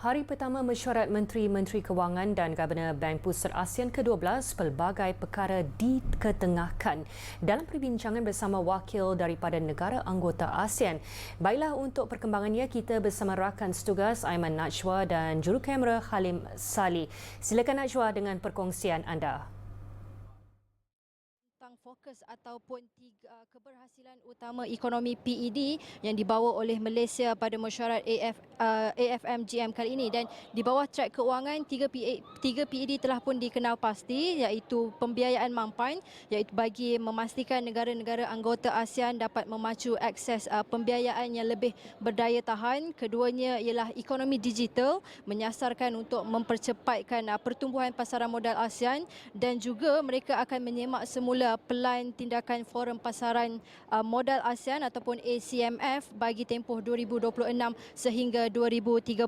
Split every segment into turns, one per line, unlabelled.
Hari pertama mesyuarat Menteri-Menteri Kewangan dan Governor Bank Pusat ASEAN ke-12 pelbagai perkara diketengahkan dalam perbincangan bersama wakil daripada negara anggota ASEAN. Baiklah untuk perkembangannya kita bersama rakan setugas Aiman Najwa dan juru kamera Halim Sali. Silakan Najwa dengan perkongsian anda
fokus ataupun tiga uh, keberhasilan utama ekonomi PED yang dibawa oleh Malaysia pada mesyuarat AF, uh, AFMGM kali ini. Dan di bawah track keuangan tiga, PA, tiga PED telah pun dikenal pasti iaitu pembiayaan mampan iaitu bagi memastikan negara-negara anggota ASEAN dapat memacu akses uh, pembiayaan yang lebih berdaya tahan. Keduanya ialah ekonomi digital menyasarkan untuk mempercepatkan uh, pertumbuhan pasaran modal ASEAN. Dan juga mereka akan menyemak semula pelan tindakan Forum Pasaran uh, Modal ASEAN ataupun ACMF bagi tempoh 2026 sehingga 2030.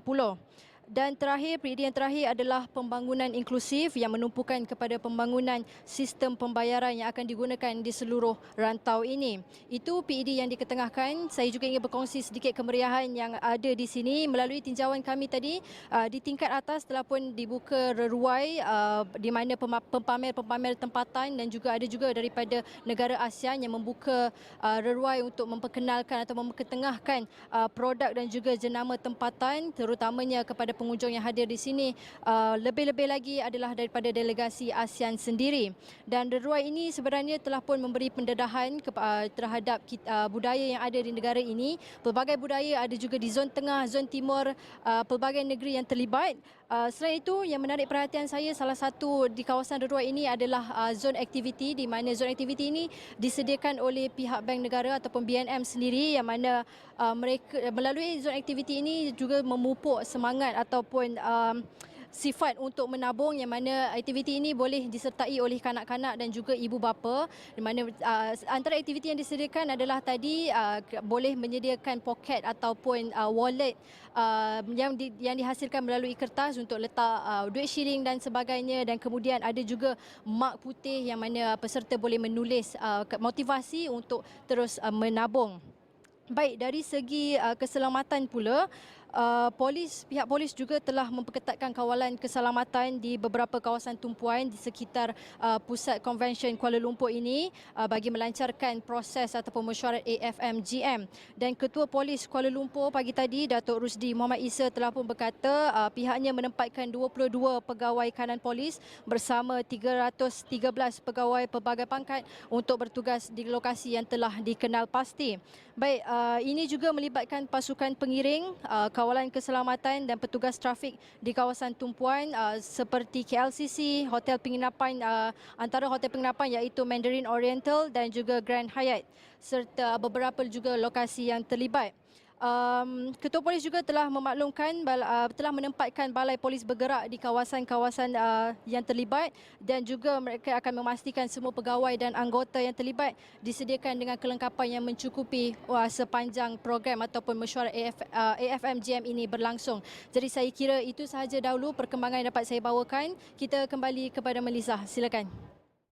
Dan terakhir, prioritas yang terakhir adalah pembangunan inklusif yang menumpukan kepada pembangunan sistem pembayaran yang akan digunakan di seluruh rantau ini. Itu PED yang diketengahkan. Saya juga ingin berkongsi sedikit kemeriahan yang ada di sini melalui tinjauan kami tadi uh, di tingkat atas telah pun dibuka reruai uh, di mana pempamer-pempamer tempatan dan juga ada juga daripada negara ASEAN yang membuka uh, reruai untuk memperkenalkan atau memperketengahkan produk dan juga jenama tempatan terutamanya kepada pengunjung yang hadir di sini uh, lebih-lebih lagi adalah daripada delegasi ASEAN sendiri. Dan deruai ini sebenarnya telah pun memberi pendedahan uh, terhadap uh, budaya yang ada di negara ini. Pelbagai budaya ada juga di zon tengah zon timur pelbagai negeri yang terlibat selain itu yang menarik perhatian saya salah satu di kawasan deruai ini adalah zon aktiviti di mana zon aktiviti ini disediakan oleh pihak bank negara ataupun BNM sendiri yang mana mereka melalui zon aktiviti ini juga memupuk semangat ataupun um, sifat untuk menabung yang mana aktiviti ini boleh disertai oleh kanak-kanak dan juga ibu bapa di mana uh, antara aktiviti yang disediakan adalah tadi uh, boleh menyediakan poket ataupun uh, wallet uh, yang di, yang dihasilkan melalui kertas untuk letak uh, duit shilling dan sebagainya dan kemudian ada juga mak putih yang mana peserta boleh menulis uh, motivasi untuk terus uh, menabung. Baik dari segi uh, keselamatan pula Uh, polis pihak polis juga telah memperketatkan kawalan keselamatan di beberapa kawasan tumpuan di sekitar uh, pusat convention Kuala Lumpur ini uh, bagi melancarkan proses ataupun mesyuarat AFMGM dan ketua polis Kuala Lumpur pagi tadi Datuk Rusdi Muhammad Isa telah pun berkata uh, pihaknya menempatkan 22 pegawai kanan polis bersama 313 pegawai pelbagai pangkat untuk bertugas di lokasi yang telah dikenal pasti. Baik uh, ini juga melibatkan pasukan pengiring uh, kawalan keselamatan dan petugas trafik di kawasan tumpuan uh, seperti KLCC, hotel penginapan uh, antara hotel penginapan iaitu Mandarin Oriental dan juga Grand Hyatt serta beberapa juga lokasi yang terlibat um, Ketua Polis juga telah memaklumkan uh, telah menempatkan balai polis bergerak di kawasan-kawasan uh, yang terlibat dan juga mereka akan memastikan semua pegawai dan anggota yang terlibat disediakan dengan kelengkapan yang mencukupi uh, sepanjang program ataupun mesyuarat AF, uh, AFMGM ini berlangsung. Jadi saya kira itu sahaja dahulu perkembangan yang dapat saya bawakan. Kita kembali kepada Melissa. Silakan.